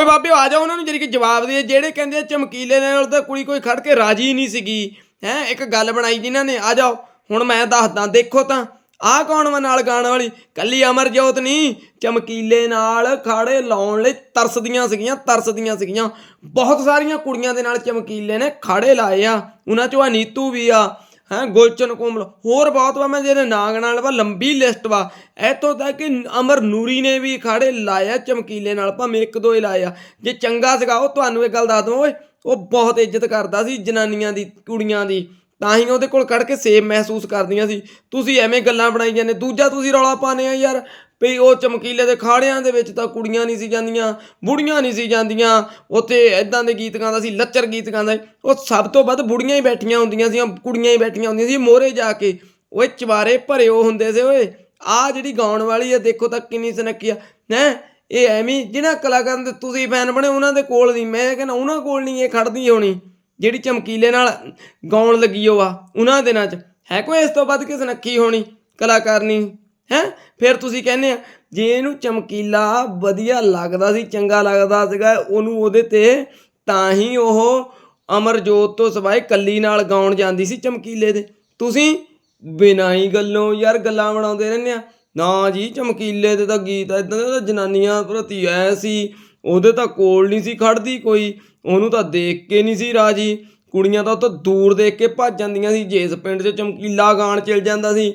ਓਏ ਬਾਬੇ, ਆ ਜਾ ਉਹਨਾਂ ਨੂੰ ਜਿਹੜੀ ਕਿ ਜਵਾਬ ਦੇ, ਜਿਹੜੇ ਕਹਿੰਦੇ ਆ ਚਮਕੀਲੇ ਨਾਲ ਤਾਂ ਕੁੜੀ ਕੋਈ ਖੜ ਕੇ ਰਾਜੀ ਨਹੀਂ ਸੀਗੀ। ਹੈ, ਇੱਕ ਗੱਲ ਬਣਾਈ ਜਿਨ੍ਹਾਂ ਨੇ, ਆ ਜਾਓ, ਹੁਣ ਮੈਂ ਦੱਸਦਾ, ਦੇਖੋ ਤਾਂ, ਆਹ ਕੌਣ ਵਾ ਨਾਲ ਗਾਣ ਵਾਲੀ? ਕੱਲੀ ਅਮਰਜੋਤ ਨਹੀਂ, ਚਮਕੀਲੇ ਨਾਲ ਖਾੜੇ ਲਾਉਣ ਲਈ ਤਰਸਦੀਆਂ ਸੀਗੀਆਂ ਤਰਸਦੀਆਂ ਸੀਗੀਆਂ। ਬਹੁਤ ਸਾਰੀਆਂ ਕੁੜੀਆਂ ਦੇ ਨਾਲ ਚਮਕੀਲੇ ਨੇ, ਖਾੜੇ ਲਾਏ ਆ। ਉਹਨਾਂ ਚੋਂ ਆ ਨੀਤੂ ਵੀ ਆ। ਹੈਂ, ਗੁਲਚਨ ਕੋਮਲ, ਹੋਰ ਬਹੁਤ ਵਾ, ਮੈਂ ਜਿਹੜੇ ਨਾਗ ਨਾਲ ਵਾ, ਲੰਬੀ ਲਿਸਟ ਵਾ। ਇੱਥੋਂ ਤੱਕ ਕਿ ਅਮਰ ਨੂਰੀ ਨੇ ਵੀ ਖਾੜੇ ਲਾਇਆ ਚਮਕੀਲੇ ਨਾਲ, ਭਾਵੇਂ ਇੱਕ ਦੋ ਹੀ ਲਾਇਆ। ਜੇ ਚੰਗਾ ਸੀਗਾ, ਉਹ ਤੁਹਾਨੂੰ ਇਹ ਗੱਲ ਦੱਸ ਦਵਾਂ, ਓਏ, ਉਹ ਬਹੁਤ ਇੱਜ਼ਤ ਕਰਦਾ ਸੀ ਜਨਾਨੀਆਂ ਦੀ, ਕੁੜੀਆਂ ਦੀ। ਤਾਂ ਹੀ ਉਹਦੇ ਕੋਲ ਖੜ ਕੇ ਸੇਫ ਮਹਿਸੂਸ ਕਰਦੀਆਂ ਸੀ। ਤੁਸੀਂ ਐਵੇਂ ਗੱਲਾਂ ਬਣਾਈ ਜਾਂਦੇ ਦੂਜਾ ਤੁਸੀਂ ਰੌਲਾ ਪਾਣੇ ਆ ਯਾਰ। ਵੀ ਉਹ ਚਮਕੀਲੇ ਦੇ ਖਾੜਿਆਂ ਦੇ ਵਿੱਚ ਤਾਂ ਕੁੜੀਆਂ ਨਹੀਂ ਸੀ ਜਾਂਦੀਆਂ, ਬੁੜੀਆਂ ਨਹੀਂ ਸੀ ਜਾਂਦੀਆਂ। ਉੱਥੇ ਐਦਾਂ ਦੇ ਗੀਤ ਗਾਉਂਦਾ ਸੀ, ਲੱਚਰ ਗੀਤ ਗਾਉਂਦਾ ਸੀ। ਉਹ ਸਭ ਤੋਂ ਵੱਧ ਬੁੜੀਆਂ ਹੀ ਬੈਠੀਆਂ ਹੁੰਦੀਆਂ ਸੀ, ਕੁੜੀਆਂ ਹੀ ਬੈਠੀਆਂ ਹੁੰਦੀਆਂ ਸੀ ਮੋਰੇ ਜਾ ਕੇ। ਓਏ ਚਵਾਰੇ ਭਰੇ ਉਹ ਹੁੰਦੇ ਸੀ ਓਏ। ਆ ਜਿਹੜੀ ਗਾਉਣ ਵਾਲੀ ਆ, ਦੇਖੋ ਤਾਂ ਕਿੰਨੀ ਸੁਨੱਖੀ ਆ। ਹੈ, ਇਹ ਐਵੇਂ ਹੀ ਜਿਹਨਾਂ ਕਲਾਕਾਰਾਂ ਦੇ ਤੁਸੀਂ ਫੈਨ ਬਣੇ, ਉਹਨਾਂ ਦੇ ਕੋਲ ਨਹੀਂ। ਮੈਂ ਕਹਿੰਦਾ ਉਹਨਾਂ ਕੋਲ ਨਹੀਂ, ਇਹ ਖੜਦੀ ਹੋਣੀ। ਜਿਹੜੀ ਚਮਕੀਲੇ ਨਾਲ ਗਾਉਣ ਲੱਗੀ ਉਹ ਆ, ਉਹਨਾਂ ਦਿਨਾਂ 'ਚ। ਹੈ ਕੋਈ ਇਸ ਤੋਂ ਵੱਧ ਕੇ ਸੁਨੱਖੀ ਹੋਣੀ ਕਲਾਕਾਰਨੀ ਹੈ? ਫਿਰ ਤੁਸੀਂ ਕਹਿੰਦੇ ਆ, ਜੇ ਇਹਨੂੰ ਚਮਕੀਲਾ ਵਧੀਆ ਲੱਗਦਾ ਸੀ, ਚੰਗਾ ਲੱਗਦਾ ਸੀਗਾ, ਉਹਨੂੰ ਉਹਦੇ ਤੇ ਤਾਂ ਹੀ ਉਹ ਅਮਰਜੋਤ ਤੋਂ ਸਿਵਾਏ ਕੱਲੀ ਨਾਲ ਗਾਉਣ ਜਾਂਦੀ ਸੀ ਚਮਕੀਲੇ ਦੇ। ਤੁਸੀਂ ਬਿਨਾਂ ਹੀ ਗੱਲੋਂ ਯਾਰ ਗੱਲਾਂ ਬਣਾਉਂਦੇ ਰਹਿੰਦੇ ਆ। ਨਾ ਜੀ, ਚਮਕੀਲੇ ਦੇ ਤਾਂ ਗੀਤ ਇਦਾਂ ਦੇ ਤਾਂ ਜਨਾਨੀਆਂ ਪ੍ਰਤੀ ਐ ਸੀ, ਉਹਦੇ ਤਾਂ ਕੋਲ ਨਹੀਂ ਸੀ ਖੜਦੀ ਕੋਈ, ਉਹਨੂੰ ਤਾਂ ਦੇਖ ਕੇ ਨਹੀਂ ਸੀ ਰਾਜੀ। ਕੁੜੀਆਂ ਤਾਂ ਉਹ ਤੋਂ ਦੂਰ ਦੇਖ ਕੇ ਭੱਜ ਜਾਂਦੀਆਂ ਸੀ, ਜੇ ਇਸ ਪਿੰਡ 'ਚ ਚਮਕੀਲਾ ਗਾਣ ਚਲ ਜਾਂਦਾ ਸੀ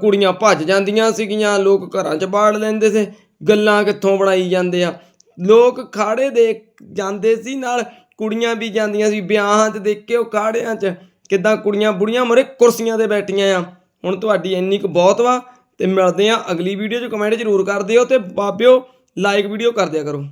ਕੁੜੀਆਂ ਭੱਜ ਜਾਂਦੀਆਂ ਸੀਗੀਆਂ, ਲੋਕ ਘਰਾਂ 'ਚ ਬਾੜ ਲੈਂਦੇ ਸੀ, ਗੱਲਾਂ ਕਿੱਥੋਂ ਬਣਾਈ ਜਾਂਦੇ ਆ। ਲੋਕ ਖਾੜੇ ਦੇ ਜਾਂਦੇ ਸੀ ਨਾਲ, ਕੁੜੀਆਂ ਵੀ ਜਾਂਦੀਆਂ ਸੀ ਵਿਆਹਾਂ 'ਚ ਦੇਖ ਕੇ ਉਹ ਖਾੜਿਆਂ 'ਚ, ਕਿਦਾਂ ਕੁੜੀਆਂ ਬੁੜੀਆਂ ਮਰੇ ਕੁਰਸੀਆਂ ਤੇ ਬੈਠੀਆਂ ਆ। ਹੁਣ ਤੁਹਾਡੀ ਇੰਨੀ ਕੁ ਬਹੁਤ ਵਾ, ਤੇ ਮਿਲਦੇ ਆ ਅਗਲੀ ਵੀਡੀਓ 'ਚ ਕਮੈਂਟ ਜ਼ਰੂਰ ਕਰ ਦਿਓ ਤੇ ਬਾਬਿਓ ਲਾਈਕ ਵੀਡੀਓ ਕਰ ਦਿਆ ਕਰੋ।